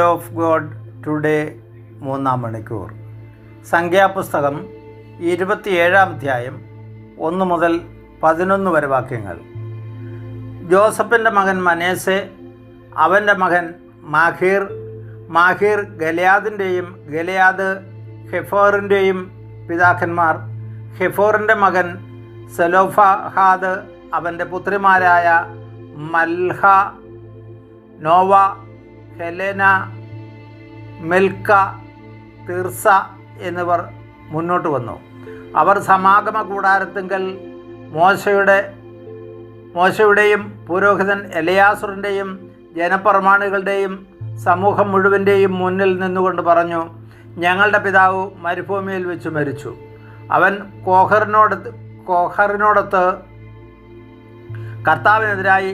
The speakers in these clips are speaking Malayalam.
വേർഡ് ഓഫ് ഗോഡ് ടുഡേ മൂന്നാം മണിക്കൂർ. സംഖ്യാപുസ്തകം ഇരുപത്തിയേഴാം അധ്യായം ഒന്ന് മുതൽ പതിനൊന്ന് വരെ വാക്യങ്ങൾ. ജോസഫിന്റെ മകൻ മനേസെ അവന്റെ മകൻ മാഹീർ മാഹീർ ഗലയാദിന്റെയും ഗലയാദ് ഹെഫോറിന്റെയും പിതാക്കന്മാർ ഹെഫോറിന്റെ മകൻ സെലോഫഹാദ് അവന്റെ പുത്രിമാരായ മൽഹ നോവ ഹെലേന മെൽക്ക തീർസ എന്നിവർ മുന്നോട്ട് വന്നു. അവർ സമാഗമ കൂടാരത്തിങ്കൽ മോശയുടെ മോശയുടെയും പുരോഹിതൻ എലയാസുറിന്റെയും ജനപ്രമാണികളുടെയും സമൂഹം മുഴുവന്റെയും മുന്നിൽ നിന്നുകൊണ്ട് പറഞ്ഞു ഞങ്ങളുടെ പിതാവ് മരുഭൂമിയിൽ വെച്ച് മരിച്ചു. അവൻ കോഹറിനോട് കോഹറിനോടൊത്ത് കർത്താവിനെതിരായി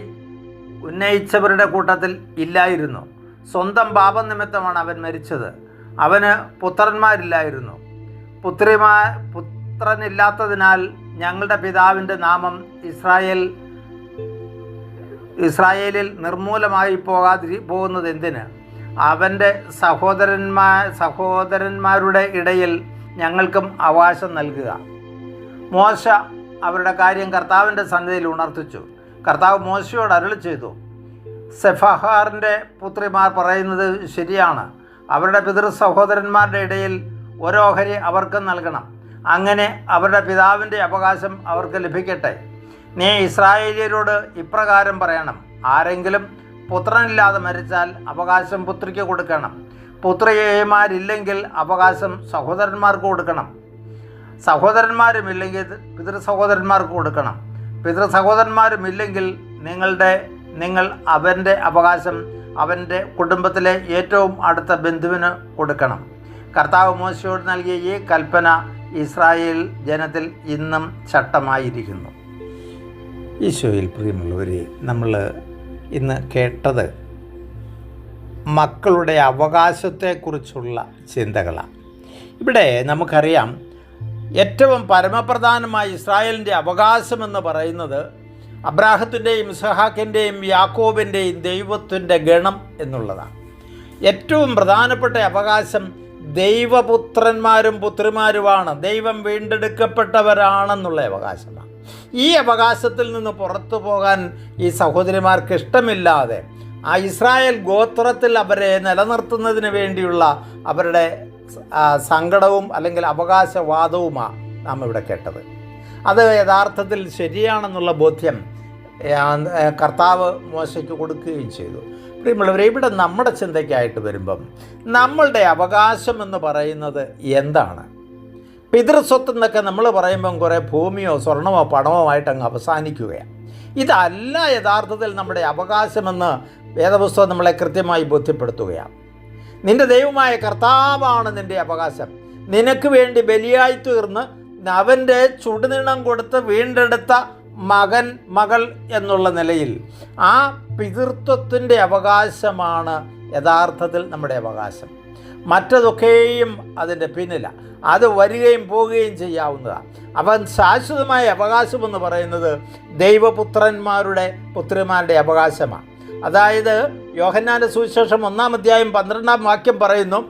ഉന്നയിച്ചവരുടെ കൂട്ടത്തിൽ ഇല്ലായിരുന്നു. സ്വന്തം പാപം നിമിത്തമാണ് അവൻ മരിച്ചത്. അവന് പുത്രന്മാരില്ലായിരുന്നു. പുത്രിമാ പുത്രനില്ലാത്തതിനാൽ ഞങ്ങളുടെ പിതാവിന്റെ നാമം ഇസ്രായേൽ ഇസ്രായേലിൽ നിർമൂലമായി പോകാതി പോകുന്നത് എന്തിന്? അവന്റെ സഹോദരന്മാ സഹോദരന്മാരുടെ ഇടയിൽ ഞങ്ങൾക്കും അവകാശം നൽകുക. മോശ അവരുടെ കാര്യം കർത്താവിന്റെ സന്നിധിയിൽ ഉണർത്തിച്ചു. കർത്താവ് മോശയോട് അരുളി ചെയ്തു സെഫഹാറിന്റെ പുത്രിമാർ പറയുന്നത് ശരിയാണ്. അവരുടെ പിതൃ സഹോദരന്മാരുടെ ഇടയിൽ ഓരോഹരി അവർക്ക് നൽകണം. അങ്ങനെ അവരുടെ പിതാവിന്റെ അവകാശം അവർക്ക് ലഭിക്കട്ടെ. നീ ഇസ്രായേലിയരോട് ഇപ്രകാരം പറയണം. ആരെങ്കിലും പുത്രനില്ലാതെ മരിച്ചാൽ അവകാശം പുത്രിക്ക് കൊടുക്കണം. പുത്രയേമാരില്ലെങ്കിൽ അവകാശം സഹോദരന്മാർക്ക് കൊടുക്കണം. സഹോദരന്മാരുമില്ലെങ്കിൽ പിതൃ സഹോദരന്മാർക്ക് കൊടുക്കണം. പിതൃ സഹോദരന്മാരുമില്ലെങ്കിൽ നിങ്ങളുടെ നിങ്ങൾ അവന്റെ അവകാശം അവന്റെ കുടുംബത്തിലെ ഏറ്റവും അടുത്ത ബന്ധുവിന് കൊടുക്കണം. കർത്താവ് മോശയോട് നൽകിയ ഈ കൽപ്പന ഇസ്രായേൽ ജനത്തിൽ ഇന്നും ചട്ടമായിരിക്കുന്നു. ഈശോയിൽ പ്രിയമുള്ളവരെ നമ്മൾ ഇന്ന് കേട്ടത് മക്കളുടെ അവകാശത്തെക്കുറിച്ചുള്ള ചിന്തകളാണ്. ഇവിടെ നമുക്കറിയാം ഏറ്റവും പരമപ്രധാനമായ ഇസ്രായേലിന്റെ അവകാശമെന്ന് പറയുന്നത് അബ്രാഹത്തിന്റെയും സഹാക്കിന്റെയും യാക്കോബിന്റെയും ദൈവത്തിന്റെ ഗണം എന്നുള്ളതാണ്. ഏറ്റവും പ്രധാനപ്പെട്ട അവകാശം ദൈവപുത്രന്മാരും പുത്രിമാരുമാണ്. ദൈവം വീണ്ടെടുക്കപ്പെട്ടവരാണെന്നുള്ള അവകാശമാണ്. ഈ അവകാശത്തിൽ നിന്ന് പുറത്തു പോകാൻ ഈ സഹോദരിമാർക്ക് ഇഷ്ടമില്ലാതെ ആ ഇസ്രായേൽ ഗോത്രത്തിൽ അവരെ നിലനിർത്തുന്നതിന് വേണ്ടിയുള്ള അവരുടെ സങ്കടവും അല്ലെങ്കിൽ അവകാശവാദവുമാണ് നാം ഇവിടെ കേട്ടത്. അത് യഥാർത്ഥത്തിൽ ശരിയാണെന്നുള്ള ബോധ്യം കർത്താവ് മോശയ്ക്ക് കൊടുക്കുകയും ചെയ്തു. പ്രിയമുള്ളവരെ ഇവിടെ നമ്മുടെ ചിന്തയ്ക്കായിട്ട് വരുമ്പം നമ്മളുടെ അവകാശം എന്ന് പറയുന്നത് എന്താണ്? പിതൃസ്വത്ത് എന്നൊക്കെ നമ്മൾ പറയുമ്പം കുറേ ഭൂമിയോ സ്വർണമോ പണമോ ആയിട്ട് അങ്ങ് അവസാനിക്കുകയാണ്. ഇതല്ല യഥാർത്ഥത്തിൽ നമ്മുടെ അവകാശമെന്ന് വേദപുസ്തകം നമ്മളെ കൃത്യമായി ബോധ്യപ്പെടുത്തുകയാണ്. നിന്റെ ദൈവമായ കർത്താവാണ് നിന്റെ അവകാശം. നിനക്ക് വേണ്ടി ബലിയായി തീർന്ന് അവന്റെ ചുടുനിണം കൊടുത്ത് വീണ്ടെടുത്ത മകൻ മകൾ എന്നുള്ള നിലയിൽ ആ പിതൃത്വത്തിന്റെ അവകാശമാണ് യഥാർത്ഥത്തിൽ നമ്മുടെ അവകാശം. മറ്റതൊക്കെയും അതിന്റെ പിന്നിലാണ് അത് വരികയും പോവുകയും ചെയ്യാവുന്നതാണ് അവൻ ശാശ്വതമായ അവകാശമെന്ന് പറയുന്നത് ദൈവപുത്രന്മാരുടെ പുത്രിമാരുടെ അവകാശമാണ് അതായത് യോഹന്നാന്റെ സുവിശേഷം ഒന്നാം അധ്യായം പന്ത്രണ്ടാം വാക്യം പറയുന്നു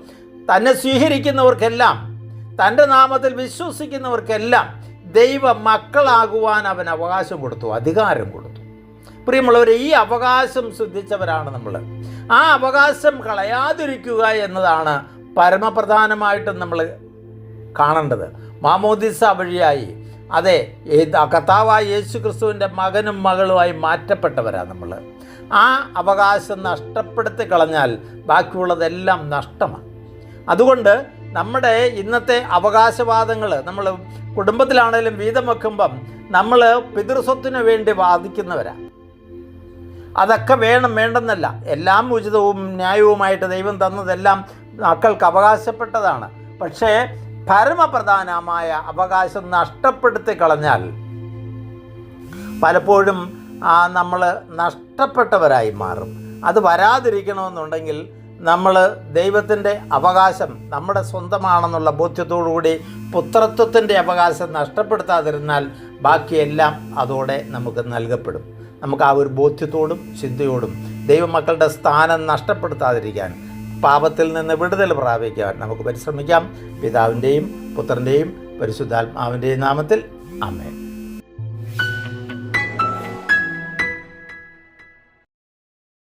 തന്നെ സ്വീകരിക്കുന്നവർക്കെല്ലാം തന്റെ നാമത്തിൽ വിശ്വസിക്കുന്നവർക്കെല്ലാം ദൈവ മക്കളാകുവാൻ അവൻ അവകാശം കൊടുത്തു അധികാരം കൊടുത്തു. പ്രിയമുള്ളവരെ ഈ അവകാശം ശ്രദ്ധിച്ചവരാണ് നമ്മൾ. ആ അവകാശം കളയാതിരിക്കുക എന്നതാണ് പരമപ്രധാനമായിട്ടും നമ്മൾ കാണേണ്ടത്. മാമോദിസ വഴിയായി അതെ കർത്താവായ യേശു ക്രിസ്തുവിന്റെ മകനും മകളുമായി മാറ്റപ്പെട്ടവരാണ് നമ്മൾ. ആ അവകാശം നഷ്ടപ്പെടുത്തി കളഞ്ഞാൽ ബാക്കിയുള്ളതെല്ലാം നഷ്ടമാണ്. അതുകൊണ്ട് നമ്മുടെ ഇന്നത്തെ അവകാശവാദങ്ങൾ നമ്മൾ കുടുംബത്തിലാണേലും വീതം വെക്കുമ്പം നമ്മൾ പിതൃസ്വത്തിന് വേണ്ടി വാദിക്കുന്നവരാണ് അതൊക്കെ വേണം വേണ്ടെന്നല്ല എല്ലാം ഉചിതവും ന്യായവുമായിട്ട് ദൈവം തന്നതെല്ലാം മക്കൾക്ക് അവകാശപ്പെട്ടതാണ്. പക്ഷേ പരമപ്രധാനമായ അവകാശം നഷ്ടപ്പെടുത്തി കളഞ്ഞാൽ പലപ്പോഴും നമ്മൾ നഷ്ടപ്പെട്ടവരായി മാറും. അത് വരാതിരിക്കണമെന്നുണ്ടെങ്കിൽ നമ്മൾ ദൈവത്തിന്റെ അവകാശം നമ്മുടെ സ്വന്തമാണെന്നുള്ള ബോധ്യത്തോടുകൂടി പുത്രത്വത്തിന്റെ അവകാശം നഷ്ടപ്പെടുത്താതിരുന്നാൽ ബാക്കിയെല്ലാം അതോടെ നമുക്ക് നൽകപ്പെടും. നമുക്ക് ആ ഒരു ബോധ്യത്തോടും ചിന്തയോടും ദൈവമക്കളുടെ സ്ഥാനം നഷ്ടപ്പെടുത്താതിരിക്കാൻ പാപത്തിൽ നിന്ന് വിടുതൽ പ്രാപിക്കാൻ നമുക്ക് പരിശ്രമിക്കാം. പിതാവിന്റെയും പുത്രന്റെയും പരിശുദ്ധാത്മാവിന്റെയും നാമത്തിൽ അമ്മേ